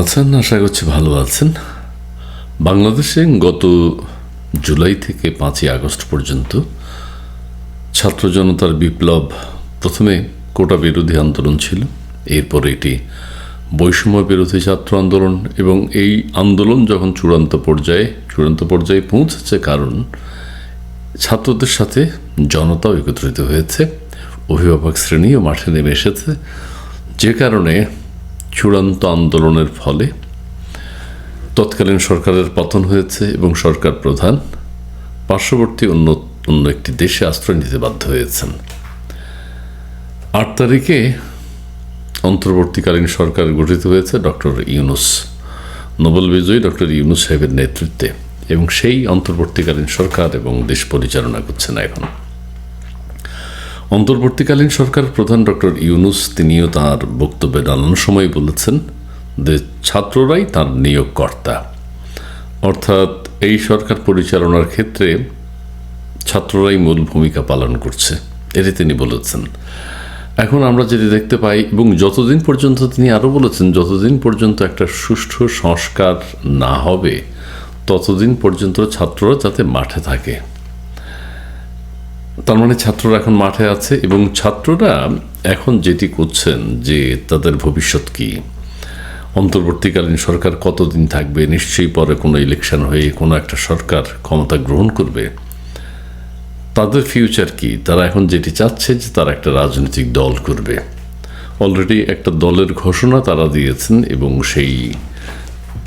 আছেন? আশা করছি ভালো আছেন। বাংলাদেশে গত জুলাই থেকে পাঁচই আগস্ট পর্যন্ত ছাত্র জনতার বিপ্লব প্রথমে কোটা বিরোধী আন্দোলন ছিল। এরপর এটি বৈষম্য বিরোধী ছাত্র আন্দোলন এবং এই আন্দোলন যখন চূড়ান্ত পর্যায়ে চূড়ান্ত পর্যায়ে পৌঁছেছে কারণ ছাত্রদের সাথে জনতাও একত্রিত হয়েছে, অভিভাবক শ্রেণীও মাঠে নেমে এসেছে। যে কারণে চূড়ান্ত আন্দোলনের ফলে তৎকালীন সরকারের পতন হয়েছে এবং সরকার প্রধান পার্শ্ববর্তী অন্য অন্য একটি দেশে আশ্রয় নিতে বাধ্য হয়েছেন। আট তারিখে অন্তর্বর্তীকালীন সরকার গঠিত হয়েছে ডক্টর ইউনুস, নোবেল বিজয়ী ডক্টর ইউনুস সাহেবের নেতৃত্বে এবং সেই অন্তর্বর্তীকালীন সরকার এবং দেশ পরিচালনা করছেন এখন। অন্তর্বর্তীকালীন সরকার প্রধান ডক্টর ইউনুস তিনিও তার বক্তব্যে নানান সময় বলেছেন যে ছাত্ররাই তার নিয়োগকর্তা। অর্থাৎ এই সরকার পরিচালনার ক্ষেত্রে ছাত্ররাই মূল ভূমিকা পালন করছে, এটি তিনি বলেছেন। এখন আমরা যেটি দেখতে পাই, এবং যতদিন পর্যন্ত তিনি আরও বলেছেন, যতদিন পর্যন্ত একটা সুষ্ঠু সংস্কার না হবে, ততদিন পর্যন্ত ছাত্ররা যাতে মাঠে থাকে। তার মানে ছাত্ররা এখন মাঠে আছে এবং ছাত্ররা এখন যেটি করছেন যে তাদের ভবিষ্যৎ কি? অন্তর্বর্তীকালীন সরকার কতদিন থাকবে? নিশ্চয়ই পরে কোনো ইলেকশন হয়ে কোনো একটা সরকার ক্ষমতা গ্রহণ করবে। তাদের ফিউচার কি? তারা এখন যেটি চাচ্ছে যে তারা একটা রাজনৈতিক দল করবে। অলরেডি একটা দলের ঘোষণা তারা দিয়েছেন এবং সেই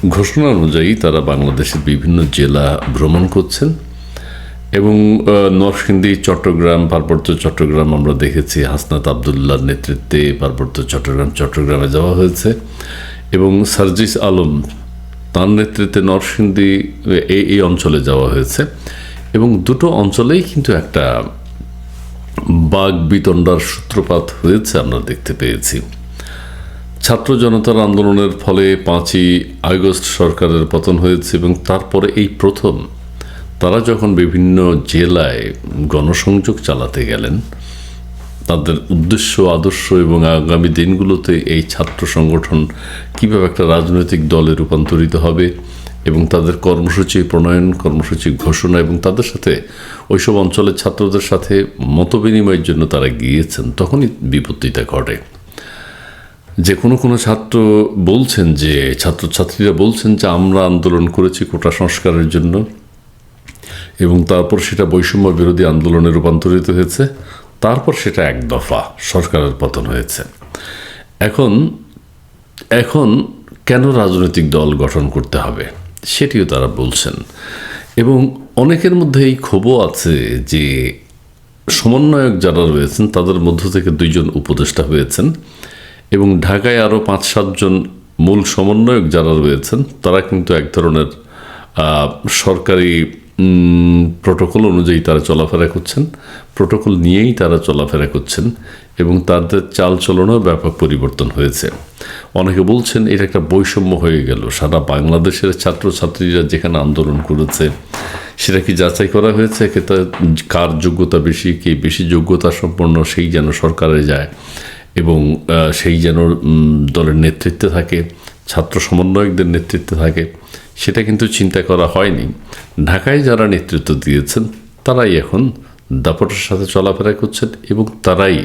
ঘোষণা অনুযায়ী তারা বাংলাদেশের বিভিন্ন জেলা ভ্রমণ করছেন। এবং নরসিংদী, চট্টগ্রাম, পার্বত্য চট্টগ্রাম আমরা দেখেছি। হাসনাত আবদুল্লার নেতৃত্বে পার্বত্য চট্টগ্রাম, চট্টগ্রামে যাওয়া হয়েছে। এবং সার্জিস আলম তার নেতৃত্বে নরসিংদী এই এই অঞ্চলে যাওয়া হয়েছে। এবং দুটো অঞ্চলেই কিন্তু একটা বাঘ বিতণ্ডার সূত্রপাত হয়েছে, আমরা দেখতে পেয়েছি। ছাত্র জনতার আন্দোলনের ফলে পাঁচই আগস্ট সরকারের পতন হয়েছে এবং তারপরে এই প্রথম তারা যখন বিভিন্ন জেলায় গণসংযোগ চালাতে গেলেন, তাদের উদ্দেশ্য, আদর্শ এবং আগামী দিনগুলোতে এই ছাত্র সংগঠন কীভাবে একটা রাজনৈতিক দলে রূপান্তরিত হবে এবং তাদের কর্মসূচি প্রণয়ন, কর্মসূচি ঘোষণা এবং তাদের সাথে ওইসব অঞ্চলের ছাত্রদের সাথে মতবিনিময়ের জন্য তারা গিয়েছেন, তখনই বিপত্তিটা ঘটে। যে কোনো কোনো ছাত্র বলছেন যে, ছাত্রছাত্রীরা বলছেন যে, আমরা আন্দোলন করেছি কোটা সংস্কারের জন্য। এবং তারপর সেটা বৈষম্য বিরোধী আন্দোলনে রূপান্তরিত হয়েছে। তারপর সেটা এক দফা সরকারের পতন হয়েছে। এখন এখন কেন রাজনৈতিক দল গঠন করতে হবে, সেটিও তারা বলছেন। এবং অনেকের মধ্যে এই ক্ষোভও আছে যে সমন্বয়ক যারা রয়েছেন, তাদের মধ্য থেকে দুইজন উপদেষ্টা হয়েছেন এবং ঢাকায় আরও পাঁচ সাতজন মূল সমন্বয়ক যারা রয়েছেন, তারা কিন্তু এক ধরনের সরকারি প্রোটোকল অনুযায়ী তারা চলাফেরা করছেন। প্রোটোকল নিয়েই তারা চলাফেরা করছেন এবং তাদের চালচলনও ব্যাপক পরিবর্তন হয়েছে। অনেকে বলছেন এটা একটা বৈষম্য হয়ে গেল। সারা বাংলাদেশের ছাত্রছাত্রীরা যেখানে আন্দোলন করেছে, সেটা কি যাচাই করা হয়েছে? কার যোগ্যতা বেশি, কে বেশি যোগ্যতা সম্পন্ন, সেই যেন সরকারে যায় এবং সেই যেন দলের নেতৃত্বে থাকে। ছাত্র সমন্বয়কদের নেতৃত্বে থাকে, সেটা কিন্তু চিন্তা করা হয়নি। ঢাকায় যারা নেতৃত্ব দিয়েছেন, তারাই এখন দাপটের সাথে চলাফেরা করছেন এবং তারাই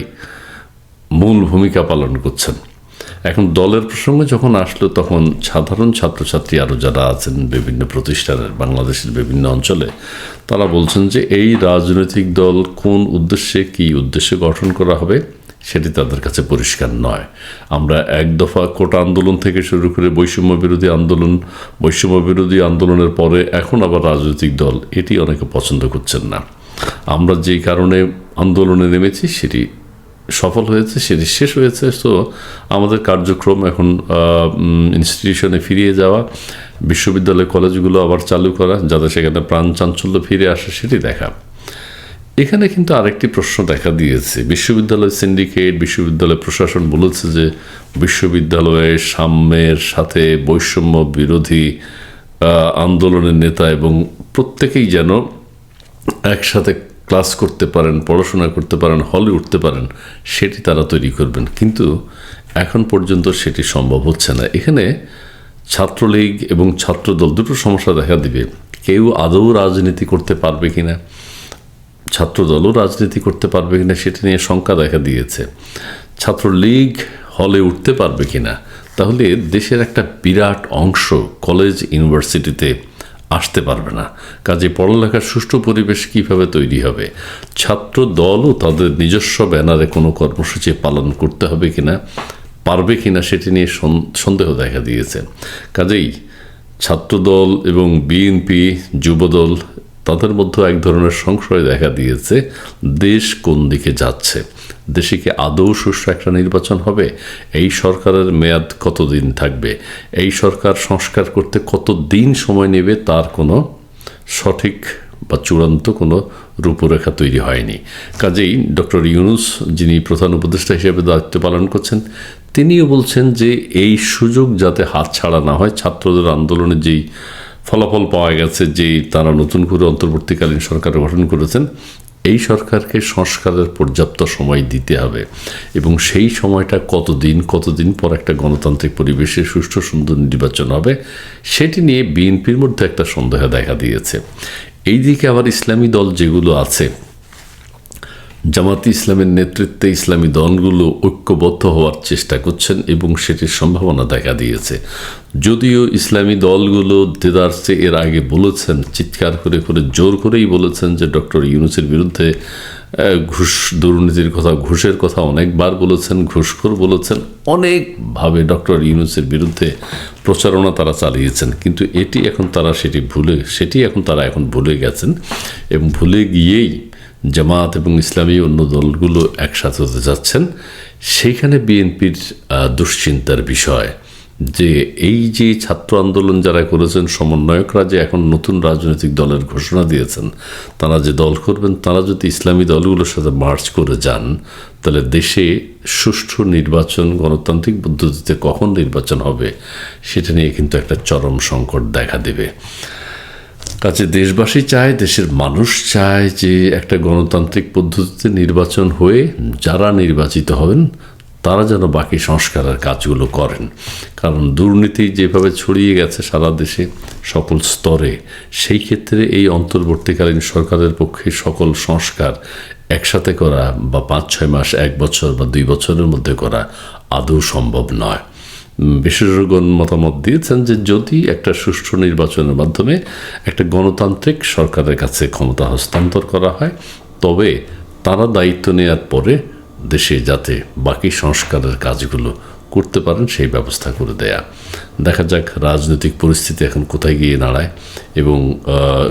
মূল ভূমিকা পালন করছেন। এখন দলের প্রসঙ্গে যখন আসলো, তখন সাধারণ ছাত্রছাত্রী আরও যারা আছেন বিভিন্ন প্রতিষ্ঠানের, বাংলাদেশের বিভিন্ন অঞ্চলে, তারা বলছেন যে এই রাজনৈতিক দল কোন উদ্দেশ্যে, কী উদ্দেশ্যে গঠন করা হবে? সেটি তাদের কাছে পরিষ্কার নয়। আমরা এক দফা কোটা আন্দোলন থেকে শুরু করে বৈষম্য বিরোধী আন্দোলন, বৈষম্য বিরোধী আন্দোলনের পরে এখন আবার রাজনৈতিক দল এটি অনেকে পছন্দ করছেন না। আমরা যেই কারণে আন্দোলনে নেমেছি সেটি সফল হয়েছে, সেটি শেষ হয়েছে। তো আমাদের কার্যক্রম এখন ইনস্টিটিউশনে ফিরিয়ে যাওয়া, বিশ্ববিদ্যালয় কলেজগুলো আবার চালু করা, যাতে সেখানে প্রাণ চাঞ্চল্য ফিরে আসে সেটি দেখা। এখানে কিন্তু আরেকটি প্রশ্ন দেখা দিয়েছে। বিশ্ববিদ্যালয় সিন্ডিকেট বিশ্ববিদ্যালয় প্রশাসন বলেছে যে বিশ্ববিদ্যালয়ের সাম্যের সাথে বৈষম্য বিরোধী আন্দোলনের নেতা এবং প্রত্যেকেই যেন একসাথে ক্লাস করতে পারেন, পড়াশোনা করতে পারেন, হলে উঠতে পারেন, সেটি তারা তৈরি করবেন। কিন্তু এখন পর্যন্ত সেটি সম্ভব হচ্ছে না। এখানে ছাত্রলীগ এবং ছাত্রদল দুটো সমস্যা দেখা দিবে। কেউ আদৌ রাজনীতি করতে পারবে কিনা? ছাত্রদলও রাজনীতি করতে পারবে কিনা সেটা নিয়ে শঙ্কা দেখা দিয়েছে। ছাত্রলীগ হলে উঠতে পারবে কিনা? তাহলে দেশের একটা বিরাট অংশ কলেজ, ইউনিভার্সিটিতে আসতে পারবে না। কাজে পড়ালেখার সুষ্ঠু পরিবেশ কীভাবে তৈরি হবে? ছাত্র দলও তাদের নিজস্ব ব্যানারে কোনো কর্মসূচি পালন করতে হবে কিনা? পারবে কিনা সেটি নিয়ে সন- সন্দেহ দেখা দিয়েছে। কাজেই ছাত্রদল এবং বিএনপি, যুবদল তাদের মধ্যে এক ধরনের সংশয় দেখা দিয়েছে, দেশ কোন দিকে যাচ্ছে? দেশে কি আদৌ সুষ্ঠু একটা নির্বাচন হবে? এই সরকারের মেয়াদ কতদিন থাকবে? এই সরকার সংস্কার করতে কত দিন সময় নেবে তার কোনো সঠিক বা চূড়ান্ত কোনো রূপরেখা তৈরি হয়নি। কাজেই ডক্টর ইউনুস, যিনি প্রধান উপদেষ্টা হিসেবে দায়িত্ব পালন করছেন, তিনিও বলছেন যে এই সুযোগ যাতে হাতছাড়া না হয়, ছাত্রদের আন্দোলনে যেই ফলাফল পাওয়া গেছে যে তারা নতুন করে অন্তর্বর্তীকালীন সরকার গঠন করেছেন, এই সরকারকে সংস্কারের পর্যাপ্ত সময় দিতে হবে। এবং সেই সময়টা কতদিন কতদিন পর একটা গণতান্ত্রিক পরিবেশে সুষ্ঠু, সুন্দর নির্বাচন হবে, সেটি নিয়ে বিএনপির মধ্যে একটা সন্দেহ দেখা দিয়েছে। এই দিকে আবার ইসলামী দল যেগুলো আছে জামাতি ইসলামের নেতৃত্বে ইসলামী দলগুলো ঐক্যবদ্ধ হওয়ার চেষ্টা করছেন এবং সেটির সম্ভাবনা দেখা দিয়েছে। যদিও ইসলামী দলগুলো দেদারসে এর আগে বলেছেন, চিৎকার করে করে জোর করেই বলেছেন যে ডক্টর ইউনুসের বিরুদ্ধে ঘুষ দুর্নীতির কথা, ঘুষের কথা অনেকবার বলেছেন, ঘুষখোর বলেছেন, অনেকভাবে ডক্টর ইউনুসের বিরুদ্ধে প্রচারণা তারা চালিয়েছেন। কিন্তু এটি এখন তারা সেটি ভুলে, সেটি এখন তারা এখন ভুলে গেছেন এবং ভুলে গিয়েই জামাত এবং ইসলামী অন্য দলগুলো একসাথে হতে যাচ্ছেন। সেইখানে বিএনপির দুশ্চিন্তার বিষয় যে এই যে ছাত্র আন্দোলন যারা করেছেন, সমন্বয়করা যে এখন নতুন রাজনৈতিক দলের ঘোষণা দিয়েছেন, তারা যে দল করবেন, তারা যদি ইসলামী দলগুলোর সাথে মার্চ করে যান, তাহলে দেশে সুষ্ঠু নির্বাচন, গণতান্ত্রিক পদ্ধতিতে কখন নির্বাচন হবে, সেটা নিয়ে কিন্তু একটা চরম সংকট দেখা দেবে। কাছে দেশবাসী চায়, দেশের মানুষ চায় যে একটা গণতান্ত্রিক পদ্ধতিতে নির্বাচন হয়ে যারা নির্বাচিত হবেন, তারা যেন বাকি সংস্কারের কাজগুলো করেন। কারণ দুর্নীতি যেভাবে ছড়িয়ে গেছে সারা দেশে, সকল স্তরে, সেই ক্ষেত্রে এই অন্তর্বর্তীকালীন সরকারের পক্ষে সকল সংস্কার একসাথে করা বা পাঁচ, ছয় মাস, এক বছর বা দুই বছরের মধ্যে করা আদৌ সম্ভব নয়। বিশেষজ্ঞগণ মতামত দিয়েছেন যে যদি একটা সুষ্ঠু নির্বাচনের মাধ্যমে একটা গণতান্ত্রিক সরকারের কাছে ক্ষমতা হস্তান্তর করা হয়, তবে তারা দায়িত্ব নেওয়ার পরে দেশে যাতে বাকি সংস্কারের কাজগুলো করতে পারেন, সেই ব্যবস্থা করে দেয়া। দেখা যাক রাজনৈতিক পরিস্থিতি এখন কোথায় গিয়ে দাঁড়ায় এবং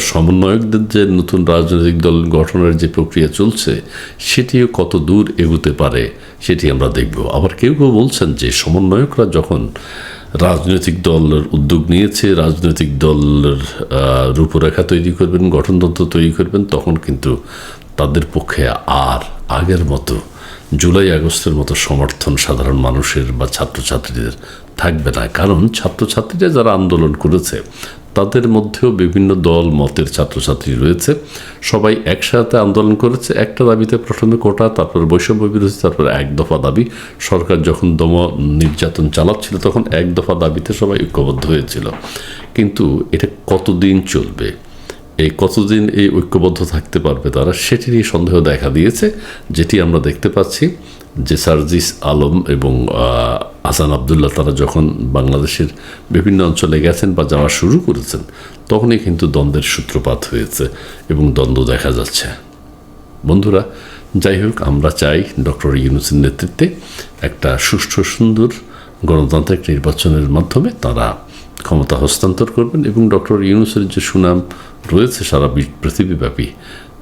সমন্বয়কদের যে নতুন রাজনৈতিক দল গঠনের যে প্রক্রিয়া চলছে, সেটিও কত দূর এগোতে পারে সেটি আমরা দেখব। আবার কেউ কেউ বলছেন যে সমন্বয়করা যখন রাজনৈতিক দলের উদ্যোগ নিয়েছে, রাজনৈতিক দলের রূপরেখা তৈরি করবেন, গঠনতন্ত্র তৈরি করবেন, তখন কিন্তু তাদের পক্ষে আর আগের মতো জুলাই আগস্টের মতো সমর্থন সাধারণ মানুষের বা ছাত্রছাত্রীদের থাকবে না। কারণ ছাত্রছাত্রীরা যারা আন্দোলন করেছে, তাদের মধ্যেও বিভিন্ন দল, মতের ছাত্রছাত্রী রয়েছে। সবাই একসাথে আন্দোলন করেছে, একটা দাবিতে প্রথমে কোটা, তারপর বৈষম্য বিরোধী, তারপর এক দফা দাবি। সরকার যখন দম নির্যাতন চালাচ্ছিল, তখন এক দফা দাবিতে সবাই ঐক্যবদ্ধ হয়েছিল। কিন্তু এটা কতদিন চলবে? এই কতদিন এই ঐক্যবদ্ধ থাকতে পারবে তারা সেটি নিয়ে সন্দেহ দেখা দিয়েছে যেটি আমরা দেখতে পাচ্ছি যে সার্জিস আলম এবং আহ, হাসান আবদুল্লাহ তারা যখন বাংলাদেশের বিভিন্ন অঞ্চলে গেছেন বা যাওয়া শুরু করেছেন তখনই কিন্তু দ্বন্দ্বের সূত্রপাত হয়েছে এবং দ্বন্দ্ব দেখা যাচ্ছে। বন্ধুরা যাই হোক আমরা চাই ডক্টর ইউনুসের নেতৃত্বে একটা সুষ্ঠু সুন্দর গণতান্ত্রিক নির্বাচনের মাধ্যমে তারা ক্ষমতা হস্তান্তর করবেন এবং ডক্টর ইউনুসের যে সুনাম রয়েছে সারা পৃথিবীব্যাপী,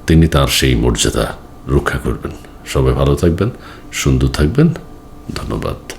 তিনি তার সেই মর্যাদা রক্ষা করবেন। সবাই ভালো থাকবেন, সুন্দর থাকবেন। ধন্যবাদ।